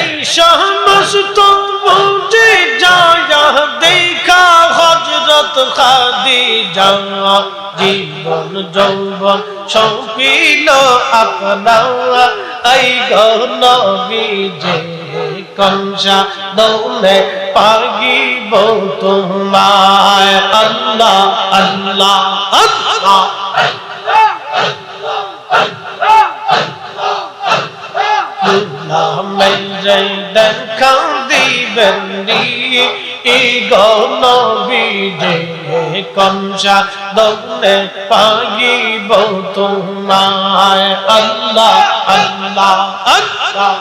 এই সমস্ত বুঝে যায় দেখা হজরত খাদিজা। জীবন, যৌবন সৌপিল আপনা এই গনবী যে কংসা দৌলে পাগিব তোমায়। আল্লাহ আল্লাহ আল্লাহ মেরে দেখা দিবেন গনবিজে কংসা দৌলে পাগিব তোমায়। আল্লাহ আল্লাহ আল্লাহ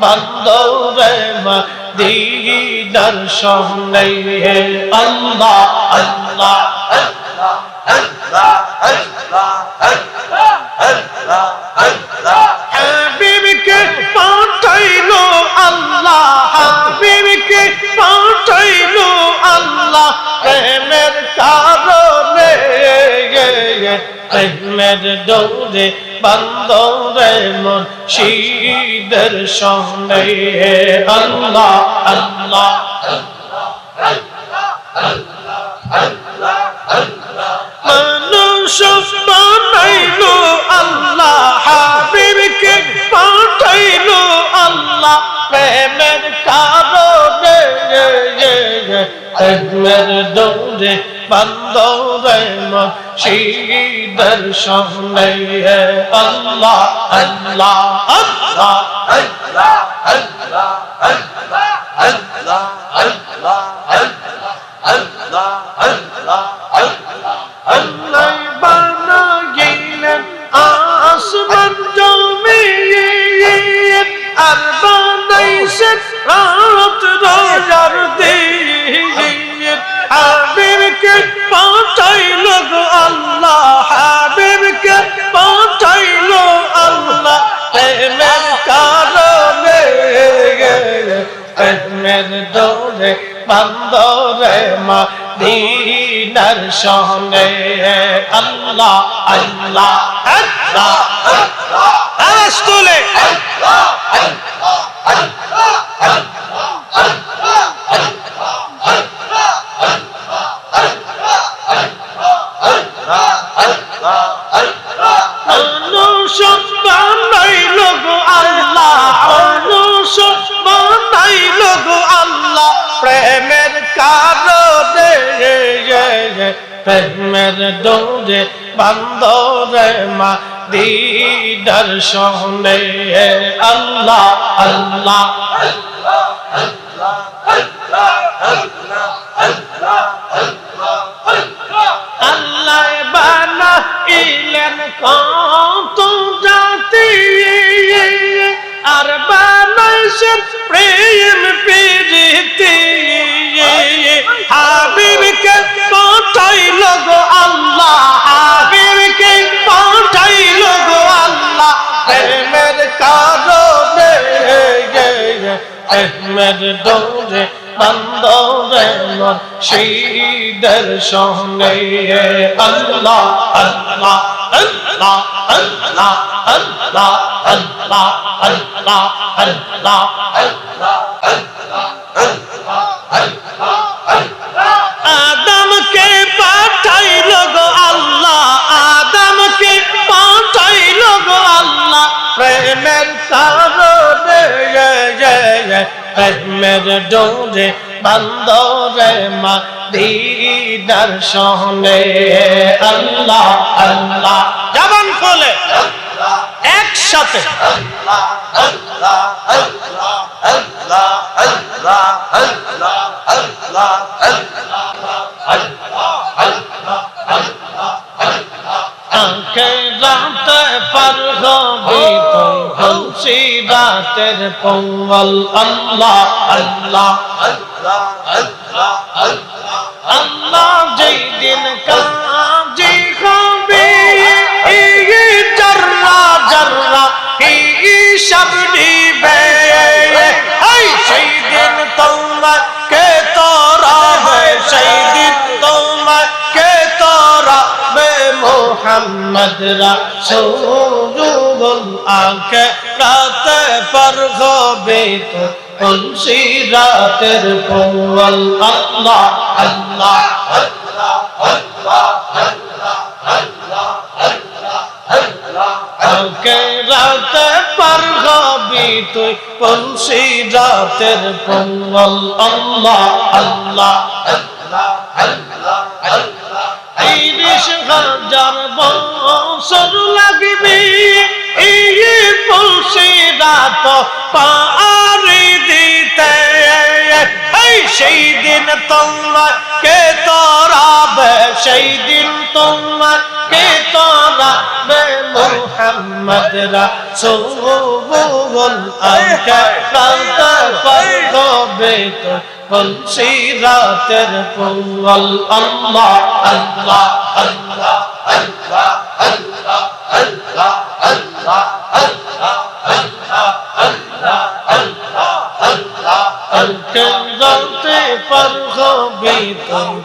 মন্দরে মদিনার সঙ্গে হে আল্লাহ আল্লাহ আল্লাহ। আল্লাহ আল্লাহ আল্লাহ আল্লাহ হাবিবকে পাঠাইলো আল্লাহ, হাবিবকে পাঠাইলো আল্লাহ। প্রেমের কারণে প্রেমের দৌড়ে বান্দরে মন শীদের সঙ্গে আল্লাহ আল্লাহ মানুষ বানাইলো আল্লাহ হাবিবকে পাঠাইলো আল্লাহ প্রেমের কারণে প্রেমের দৌড়ে বান্দরে মসজিদের সামনে আল্লাহ আল্লাহ আল্লাহ আল্লাহ প্রেমের দৌড়ে বান্দরে মা দিনার সনে আল্লাহ আল্লাহ আল্লাহ। আল্লাহ আল্লাহ আল্লাহ। মানুষ প্রেমের দৌড়ে বান্দরে মা দিদার সনে আল্লাহ আল্লাহ আল্লাহ বানা ইলেন কত জাতি। আর বানাইছেন প্রেম প্রেমের দৌড়ে বান্দরে মন শীদের সঙ্গে আল্লাহ আল্লাহ আল্লাহ আল্লাহ আল্লাহ আল্লাহ আল্লাহ আল্লাহ আদমকে প্রেমের ডোরে বান্দরে মা দিদার শোনে আল্লাহ আল্লাহ, জবান খোলে। একসাথে। আল্লাহ আল্লাহ আল্লাহ আল্লাহ আল্লাহ আল্লাহ আল্লাহ মুসিবাতের পঙ্গল আল্লাহ আল্লাহ আল্লাহ আল্লাহ আল্লাহ আল্লাহ যেই দিন কাজে হবে, এই জর্রা জর্রা, এই সব নিবে। এই সেই দিন তোমার কে তোরা হয় সেই দিন তোমার কে তোরা বে, মোহাম্মদ রাসূলুল আকে রাতে পর হবে তো কলসি রাতের পৌল আল্লাহ আল্লাহ আকে রাতে পর হবে তুই কলসি রাতের পৌল আল্লাহ আল্লাহ। তিরিশ হাজার বছর লাগবে। এই মুর্শিদাত পারি দিতে। এই সেই দিন তোমরা, কে তোরাবে? সেই দিন তোমরা, কে তোরাবে? মোহাম্মদ রাসূলুল আকা করবে তো কলসিরাতের পুল আল্লাহ আল্লাহ আল্লাহ আল্লাহ আল্লাহ।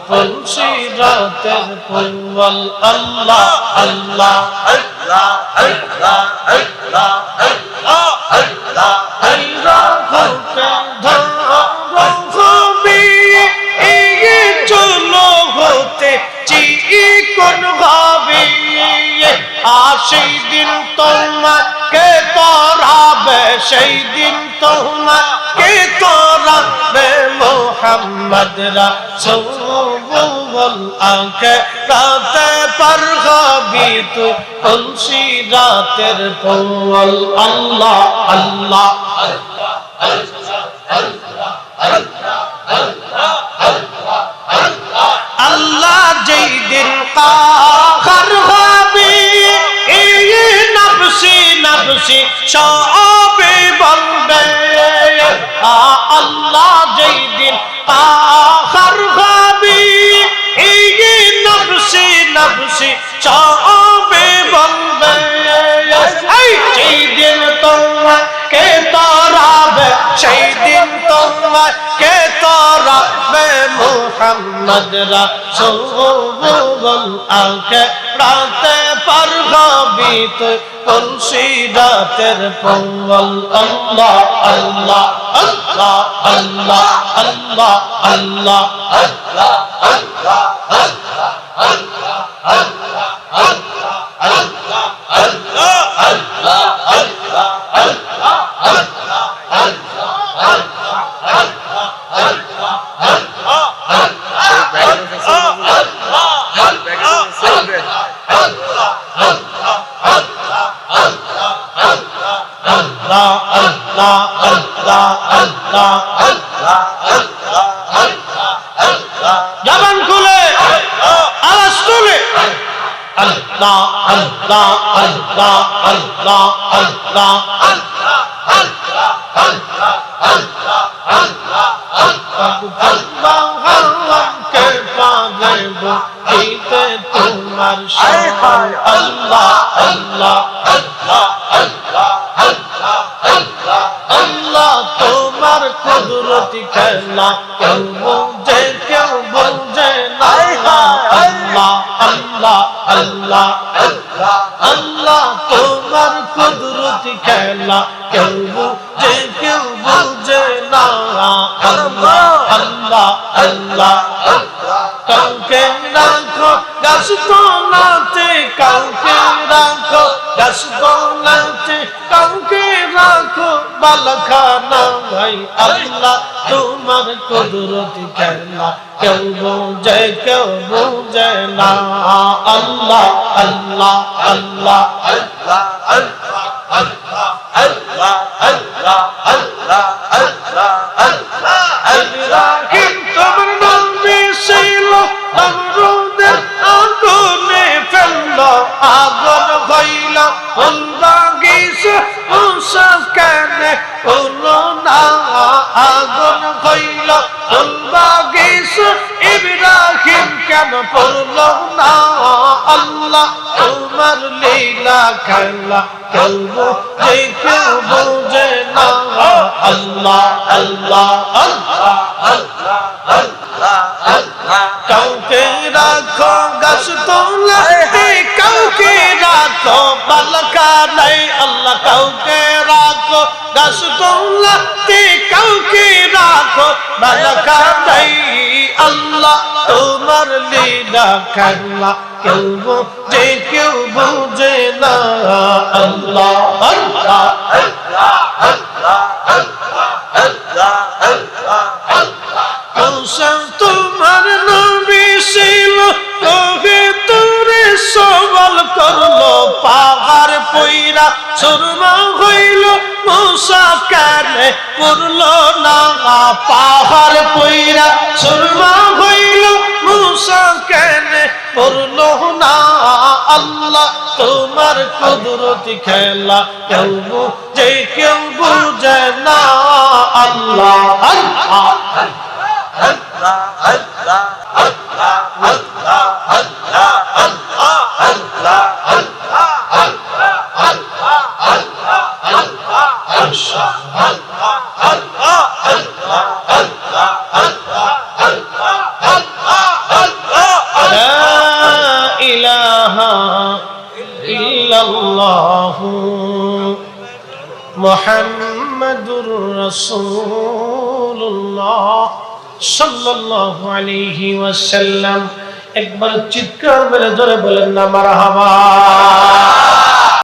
তো কলসি রাতের পৌল আল্লাহ আল্লাহ আল্লাহ আল্লাহ আল্লাহ আল্লাহ আল্লাহ কোন ভাবে সেই দিন তোমাকে তরাবে সেই দিন তোমাকে তরাবে মোহাম্মদ রাসূল আকে রাতে পর হবি তু কলসি, রাতের পৌল আল্লাহ আল্লাহ। আল্লাহ যেই দিন কাহার হবে, এই নফসি নফসি সবে বলবে। মোহাম্মদ রাসূল আকে রাতে পার হবি তুই আল্লাহ আল্লাহ আল্লাহ আল্লাহ আল্লাহ আল্লাহ আল্লাহ আল্লাহ আল্লাহ আল্লাহ আল্লাহ আল্লাহ আল্লাহ আল্লাহ আল্লাহ আল্লাহ আল্লাহ কে পাগল দিতে তোমার সহায় আল্লাহ আল্লাহ আল্লাহ আল্লাহ আল্লাহ আল্লাহ তোমার কুদরতি খেলা কেউ বোঝে আল্লাহ আল্লাহ আল্লাহ, তোমার কুদরত খেলা কেউ বুঝে কেউ বুঝে না। আল্লাহ আল্লাহ আল্লাহ, কাউকে রাখো গাছ তোলাতে কাউকে রাখো গাছ তোলাতে কাউকে রাখো বালখানা ভাই আল্লাহ, তোমার কুদরতি খেলা কেউ বোঝে কেউ বোঝে না। আল্লাহ আল্লাহ আল্লাহ আল্লাহ আল্লাহ আল্লাহ আল্লাহ আল্লাহ। কেন পড়ল না? আল্লাহ তোমার লীলা খেলা কেউ যে কেউ বোঝে না। আল্লাহ আল্লাহ আল্লাহ আল্লাহ আল্লাহ আল্লাহ। কাউকে রাখো গাছ তোলাতে কাউকে রাখো বালকা নাই। আল্লাহ কাউকে রাখো গাছ তোলাতে কাউকে রাখো বালকা নাই। আল্লাহ তোমার লীলা খেলা কেউ যে কেউ বুঝে না। আল্লাহ আল্লাহ কৌশল তোরে পাহাড় পইরা সুরমা হইল পাহাড় পইরা সুরমা হইল কানে পড়ল না, আল্লাহ, তোমার কুদরতি খেলা কেউ যে কেউ বুঝে না, আল্লাহ আল্লাহ لا মোহাম্মদুর রসুল্লাহ সাল্লাল্লাহু আলাইহি ওয়াসাল্লাম। একবার চিৎকার মেরে ধরে বলেন না মারহাবা।